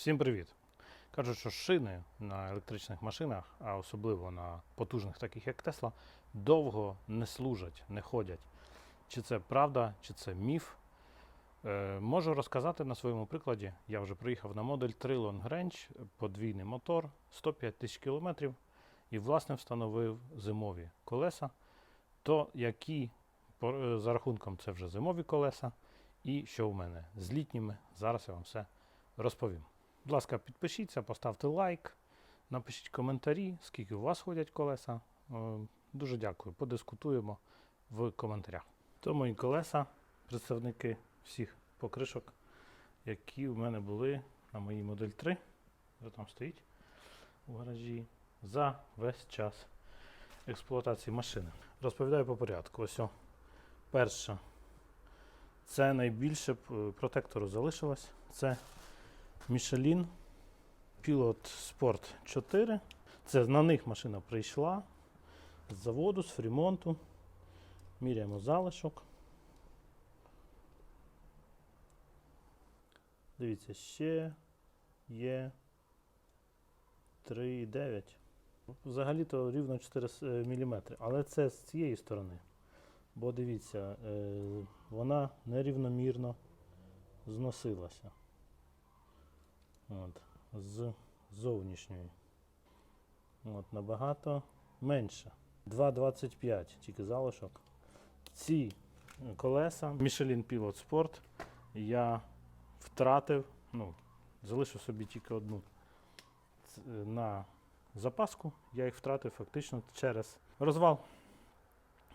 Всім привіт! Кажуть, що шини на електричних машинах, а особливо на потужних, таких як Тесла, довго не служать, не ходять. Чи це правда, чи це міф. Е, можу розказати на своєму прикладі. Я вже приїхав на модель 3 Long Range, подвійний мотор, 105 тисяч кілометрів, і власне встановив зимові колеса. То які е, за рахунком це вже зимові колеса, і що в мене з літніми, зараз я вам все розповім. Будь ласка, підпишіться, поставте лайк, напишіть коментарі, скільки у вас ходять колеса. Е, Дуже дякую. Подискутуємо в коментарях. То мої колеса, представники всіх покришок, які в мене були на моїй модель 3. Вже там стоїть у гаражі за весь час експлуатації машини. Розповідаю по порядку. Ось о, перша. Це найбільше протектору залишилось. Це Michelin Pilot Sport 4. Це на них машина прийшла з заводу, з фрімонту. Міряємо залишок. Дивіться, ще є 3,9. Взагалі-то рівно 4 мм, але це з цієї сторони. Бо дивіться, е, вона нерівномірно зносилася. От, з зовнішньої. От, набагато менше. 2,25 тільки залишок. Ці колеса Michelin Pilot Sport я втратив, ну, залишив собі тільки одну е, на запаску. Я їх втратив фактично через розвал.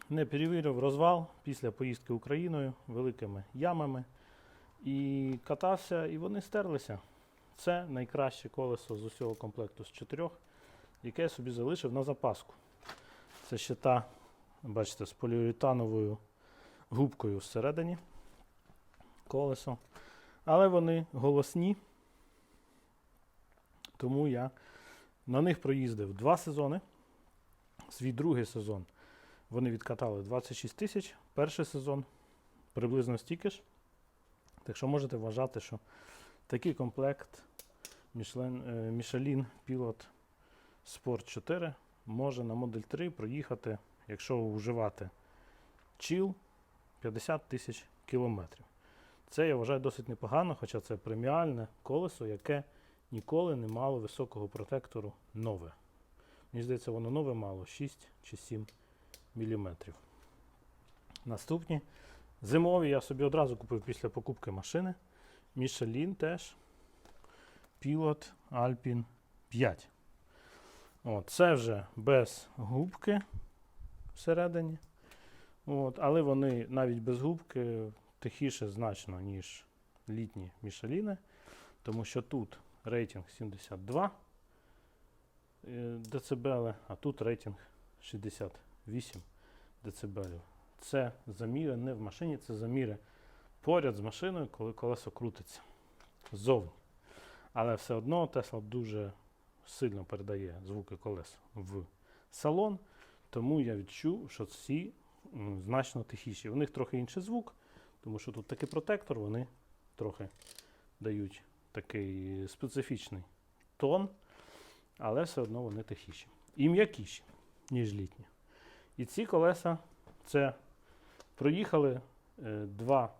Не перевірив розвал після поїздки Україною великими ямами. І катався, і вони стерлися. Це найкраще колесо з усього комплекту з чотирьох, яке я собі залишив на запаску. Це ще та, бачите, з поліуретановою губкою всередині колесо. Але вони голосні, тому я на них проїздив два сезони. Свій другий сезон вони відкатали 26 тисяч. Перший сезон приблизно стільки ж. Так що можете вважати, що такий комплект Michelin, Pilot Sport 4 може на Модель 3 проїхати, якщо вживати чіл, 50 тисяч кілометрів. Це я вважаю досить непогано, хоча це преміальне колесо, яке ніколи не мало високого протектору нове. Мені здається, воно нове мало 6 чи 7 мм. Наступні зимові я собі одразу купив після покупки машини. Michelin теж. Pilot Alpine 5. От, це вже без губки всередині. От, але вони навіть без губки тихіше значно, ніж літні Мішеліни, тому що тут рейтинг 72 е, дБ, а тут рейтинг 68 дБ. Це заміри не в машині, це заміри поряд з машиною, коли колесо крутиться ззовні. Але все одно Тесла дуже сильно передає звуки колес в салон, тому я відчув, що ці значно тихіші. У них трохи інший звук, тому що тут такий протектор, вони трохи дають такий специфічний тон, але все одно вони тихіші. І м'якіші, ніж літні. І ці колеса це проїхали е, два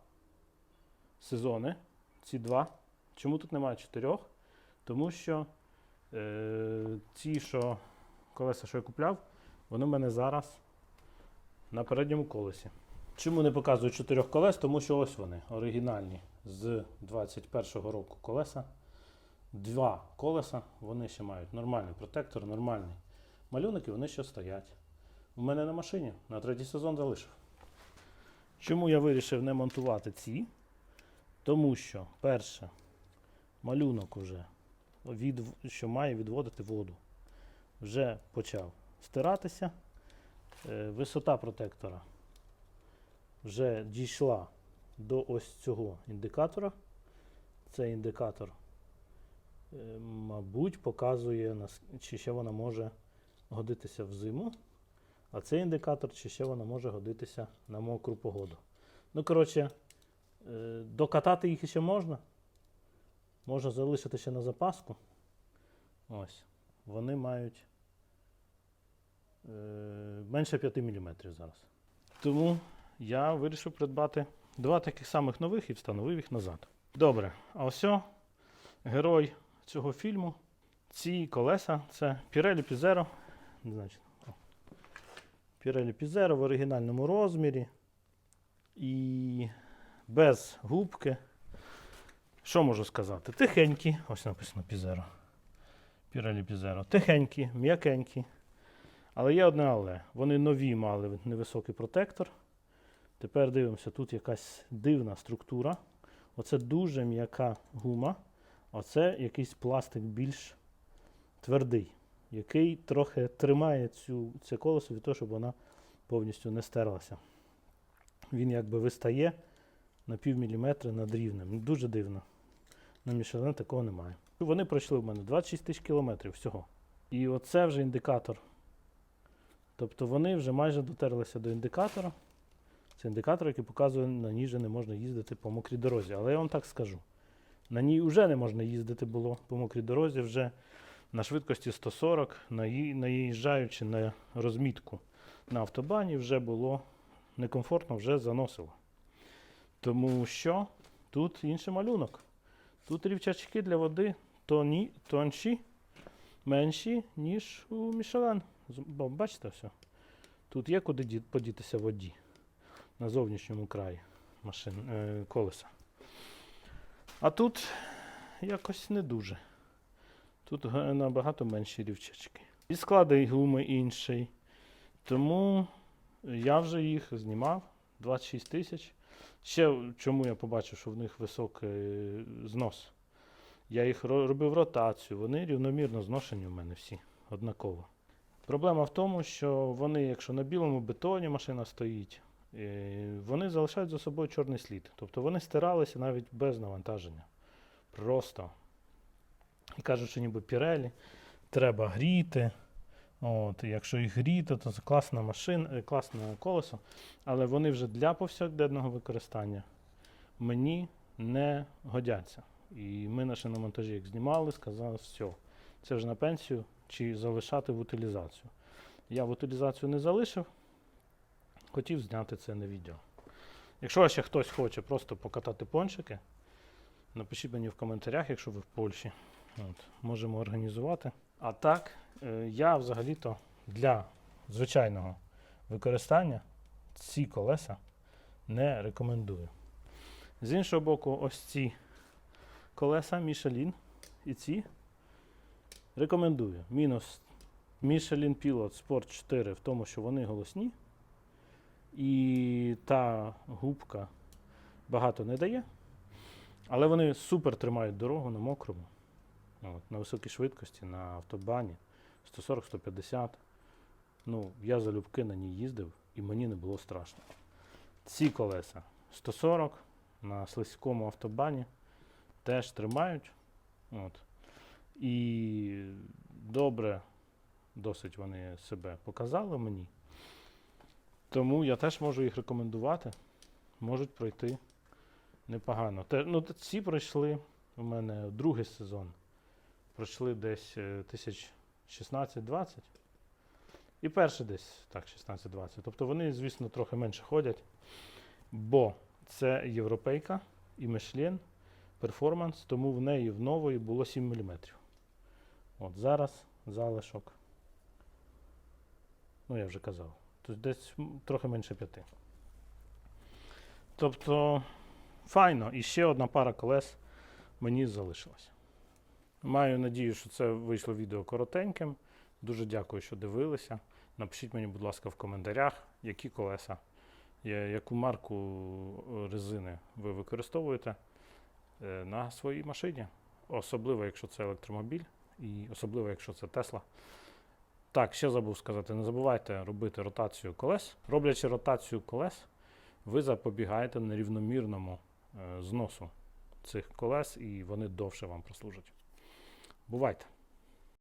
сезони. Ці два. Чому тут немає чотирьох? Тому що е, ці, що колеса, що я купляв, вони в мене зараз на передньому колесі. Чому не показую чотирьох колес? Тому що ось вони, оригінальні з 21-го року колеса. Два колеса, вони ще мають нормальний протектор, нормальний малюнок, і вони ще стоять. У мене на машині на третій сезон залишив. Чому я вирішив не монтувати ці? Тому що, перше, малюнок уже, від, що має відводити воду, вже почав стиратися. Е, Висота протектора вже дійшла до ось цього індикатора. Цей індикатор, е, мабуть, показує, чи ще вона може годитися в зиму, а цей індикатор, чи ще вона може годитися на мокру погоду. Ну, коротше, докатати їх ще можна, Можна залишити ще на запаску. Ось. Вони мають е, менше 5 мм зараз. Тому я вирішив придбати два таких самих нових і встановив їх назад. Добре, а ось герой цього фільму. Ці колеса це Pirelli. Значить. Pirelli Pizzero в оригінальному розмірі. І без губки. Що можу сказати? Тихенькі, ось написано Pizzero. Pirelli Pizzero. Тихенькі, м'якенькі. Але є одне але. Вони нові мали невисокий протектор. Тепер дивимося, тут якась дивна структура. Оце дуже м'яка гума. Оце якийсь пластик більш твердий, який трохи тримає цю, це колесо від того, щоб вона повністю не стерлася. Він якби вистає на пів міліметра над рівнем. Дуже дивно. На Michelin такого немає. Вони пройшли в мене 26 тисяч кілометрів всього. І оце вже індикатор. Тобто вони вже майже дотерлися до індикатора. Це індикатор, який показує, на ній вже не можна їздити по мокрій дорозі. Але я вам так скажу. На ній вже не можна їздити було по мокрій дорозі, вже на швидкості 140, наїжджаючи на розмітку на автобані, вже було некомфортно, вже заносило. Тому що тут інший малюнок. Тут рівчачки для води тоні, тонші, менші, ніж у Мішелен. Бачите все? Тут є куди подітися воді на зовнішньому краї машин, е, колеса. А тут якось не дуже. Тут набагато менші рівчачки. І склади гуми інший. Тому я вже їх знімав 26 тисяч. Ще чому я побачив, що в них високий е, знос. Я їх робив ротацію, вони рівномірно зношені у мене всі однаково. Проблема в тому, що вони, якщо на білому бетоні машина стоїть, е, вони залишають за собою чорний слід. Тобто вони стиралися навіть без навантаження. Просто. І кажуть, що ніби пірелі треба гріти. От, якщо їх гріти, то це класна машина, е, класне колесо. Але вони вже для повсякденного використання мені не годяться. І ми на шиномонтажі як знімали, сказали, все, це вже на пенсію чи залишати в утилізацію. Я в утилізацію не залишив, хотів зняти це на відео. Якщо ще хтось хоче просто покатати пончики, напишіть мені в коментарях, якщо ви в Польщі. От, можемо організувати. А так, е, я взагалі-то для звичайного використання ці колеса не рекомендую. З іншого боку, ось ці колеса Michelin і ці рекомендую. Мінус Michelin Pilot Sport 4 в тому, що вони голосні. І та губка багато не дає. Але вони супер тримають дорогу на мокрому. От, на високій швидкості, на автобані 140-150. Ну, я залюбки на ній їздив і мені не було страшно. Ці колеса 140 на слизькому автобані теж тримають. От. І добре досить вони себе показали мені. Тому я теж можу їх рекомендувати. Можуть пройти непогано. Те, ну, ці пройшли у мене другий сезон. Пройшли десь е, тисяч 16-20. І перший десь так, 16-20. Тобто вони, звісно, трохи менше ходять. Бо це європейка і Michelin перформанс, тому в неї в нової було 7 мм. От зараз залишок. Ну, я вже казав. Тобто десь трохи менше 5. Тобто, файно. І ще одна пара колес мені залишилась. Маю надію, що це вийшло відео коротеньким. Дуже дякую, що дивилися. Напишіть мені, будь ласка, в коментарях, які колеса, яку марку е, резини ви використовуєте е, на своїй машині. Особливо, якщо це електромобіль, і особливо, якщо це Тесла. Так, ще забув сказати, не забувайте робити ротацію колес. Роблячи ротацію колес, ви запобігаєте нерівномірному е, зносу цих колес, і вони довше вам прослужать. Бувайте!